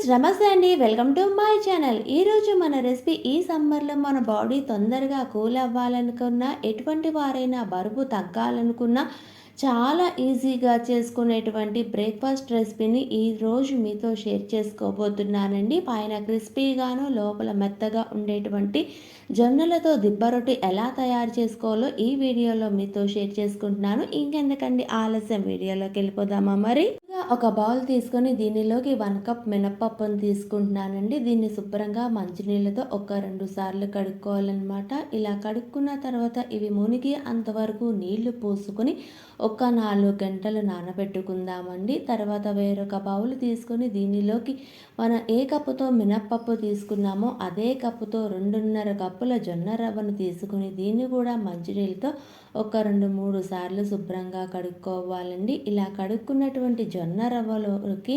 Friends నమస్తే అండి. Welcome to my channel. ఈరోజు మన రెసిపీ ఈ సమ్మర్లో మన బాడీ తొందరగా కూల్ అవ్వాలనుకున్నా ఎటువంటి వారైనా బరువు తగ్గాలనుకున్నా చాలా ఈజీగా చేసుకునేటువంటి బ్రేక్ఫాస్ట్ రెసిపీని ఈరోజు మీతో షేర్ చేసుకోబోతున్నానండి. పైన క్రిస్పీగాను లోపల మెత్తగా ఉండేటువంటి జొన్నలతో దిబ్బ రొట్టి ఎలా తయారు చేసుకోవాలో ఈ వీడియోలో మీతో షేర్ చేసుకుంటున్నాను. ఇంకెందుకండి ఆలస్యం వీడియోలోకి వెళ్ళిపోదామా మరి? ఒక బౌల్ తీసుకొని దీనిలోకి వన్ కప్ మినప్పప్పును తీసుకుంటున్నానండి. దీన్ని శుభ్రంగా మంచినీళ్ళతో ఒక రెండు సార్లు కడుక్కోవాలన్నమాట. ఇలా కడుక్కున్న తర్వాత ఇవి మునిగి అంతవరకు నీళ్ళు పోసుకొని ఒక నాలుగు గంటలు నానబెట్టుకుందామండి. తర్వాత వేరొక బౌల్ తీసుకొని దీనిలోకి మనం ఏ కప్పుతో మినప్పప్పు తీసుకున్నామో అదే కప్పుతో రెండున్నర కప్పుల జొన్న రవ్వను తీసుకుని దీన్ని కూడా మంచినీళ్ళతో ఒక రెండు మూడు సార్లు శుభ్రంగా కడుక్కోవాలండి. ఇలా కడుక్కున్నటువంటి జొన్న రవ్వలోకి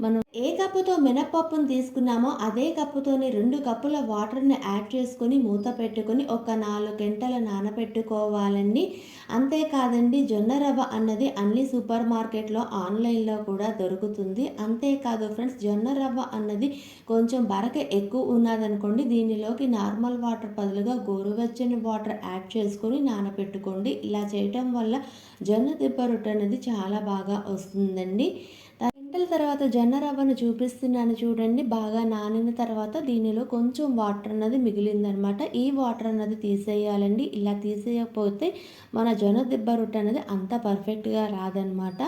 మనం ఏ కప్పుతో మినప్పప్పును తీసుకున్నామో అదే కప్పుతోని రెండు కప్పుల వాటర్ని యాడ్ చేసుకొని మూత పెట్టుకొని ఒక నాలుగు గంటలు నానబెట్టుకోవాలండి. అంతేకాదండి జొన్న రవ్వ అన్నది అన్ని సూపర్ మార్కెట్లో ఆన్లైన్లో కూడా దొరుకుతుంది. అంతేకాదు ఫ్రెండ్స్ జొన్న రవ్వ అన్నది కొంచెం బరక ఎక్కువ ఉన్నదనుకోండి దీనిలోకి నార్మల్ వాటర్ బదులుగా గోరువెచ్చని వాటర్ యాడ్ చేసుకొని నానబెట్టుకోండి. ఇలా చేయటం వల్ల జొన్న దిబ్బ రొట్టె అనేది చాలా బాగా వస్తుందండి. గంటల తర్వాత జొన్న రవ్వను చూపిస్తున్నాను చూడండి. బాగా నానిన తర్వాత దీనిలో కొంచెం వాటర్ అన్నది మిగిలిందనమాట. ఈ వాటర్ అన్నది తీసేయాలండి. ఇలా తీసేయకపోతే మన జొన్న దిబ్బ రొట్టె అనేది అంత పర్ఫెక్ట్గా రాదనమాట.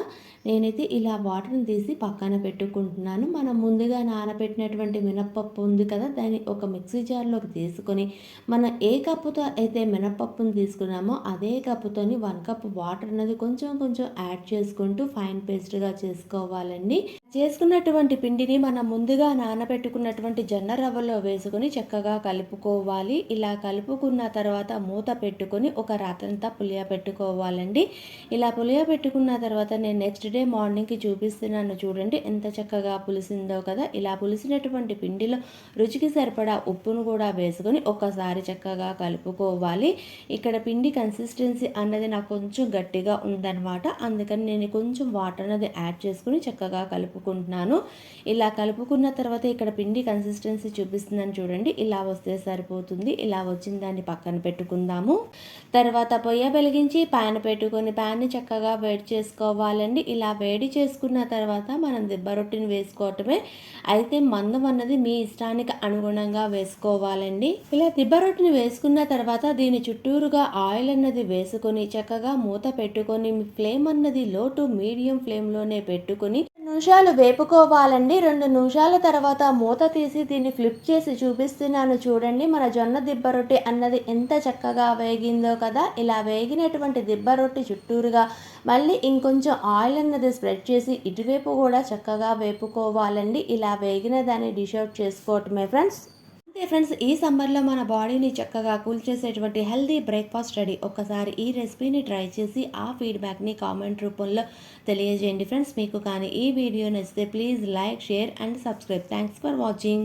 నేనైతే ఇలా వాటర్ని తీసి పక్కన పెట్టుకుంటున్నాను. మనం ముందుగా నానబెట్టినటువంటి మినప్పప్పు ఉంది కదా దాన్ని ఒక మిక్సీ జార్లోకి తీసుకొని మనం ఏ కప్పుతో అయితే మినప్పప్పును తీసుకున్నామో అదే కప్పుతోని వన్ కప్ వాటర్ అనేది కొంచెం కొంచెం యాడ్ చేసుకుంటూ ఫైన్ పేస్ట్గా చేసుకోవాలండి. ఉంటుంది చేసుకున్నటువంటి పిండిని మనం ముందుగా నానబెట్టుకున్నటువంటి జొన్న రవ్వలో వేసుకొని చక్కగా కలుపుకోవాలి. ఇలా కలుపుకున్న తర్వాత మూత పెట్టుకొని ఒక రాత్రంతా పులియ పెట్టుకోవాలండి. ఇలా పులియ పెట్టుకున్న తర్వాత నేను నెక్స్ట్ డే మార్నింగ్కి చూపిస్తున్నాను చూడండి ఎంత చక్కగా పులిసిందో కదా. ఇలా పులిసినటువంటి పిండిలో రుచికి సరిపడా ఉప్పును కూడా వేసుకొని ఒకసారి చక్కగా కలుపుకోవాలి. ఇక్కడ పిండి కన్సిస్టెన్సీ అన్నది నాకు కొంచెం గట్టిగా ఉందన్నమాట. అందుకని నేను కొంచెం వాటర్ అనేది యాడ్ చేసుకుని చక్కగా కలుపుకుంటున్నాను. ఇలా కలుపుకున్న తర్వాత ఇక్కడ పిండి కన్సిస్టెన్సీ చూపిస్తుందని చూడండి. ఇలా వస్తే సరిపోతుంది. ఇలా వచ్చిన దాన్ని పక్కన పెట్టుకుందాము. తర్వాత పొయ్య వెలిగించి ప్యాన్ పెట్టుకొని ప్యాన్ని చక్కగా వేడి చేసుకోవాలండి. ఇలా వేడి చేసుకున్న తర్వాత మనం దిబ్బ రొట్టిని వేసుకోవటమే. అయితే మందం అన్నది మీ ఇష్టానికి అనుగుణంగా వేసుకోవాలండి. ఇలా దిబ్బ రొట్టిని వేసుకున్న తర్వాత దీని చుట్టూరుగా ఆయిల్ అన్నది వేసుకొని చక్కగా మూత పెట్టుకొని ఫ్లేమ్ అన్నది లో టు మీడియం ఫ్లేమ్లోనే పెట్టుకొని నిమిషాలు వేపుకోవాలండి. రెండు నిమిషాల తర్వాత మూత తీసి దీన్ని ఫ్లిప్ చేసి చూపిస్తున్నాను. చూడండి మన జొన్న దిబ్బ రొట్టి అన్నది ఎంత చక్కగా వేగిందో కదా. ఇలా వేగినటువంటి దిబ్బ రొట్టి చుట్టూరుగా మళ్ళీ ఇంకొంచెం ఆయిల్ అన్నది స్ప్రెడ్ చేసి ఇటువైపు కూడా చక్కగా వేపుకోవాలండి. ఇలా వేగిన దాన్ని డిష్ అవుట్ చేసుకోవటమే ఫ్రెండ్స్. అంతే ఫ్రెండ్స్ ఈ సమ్మర్లో మన బాడీని చక్కగా కూల్ చేసేటువంటి హెల్దీ బ్రేక్ఫాస్ట్ రెడీ. ఒకసారి ఈ రెసిపీని ట్రై చేసి ఆ ఫీడ్బ్యాక్ని కామెంట్ రూపంలో తెలియజేయండి ఫ్రెండ్స్. మీకు కానీ ఈ వీడియో నచ్చితే please like share and subscribe. Thanks for watching.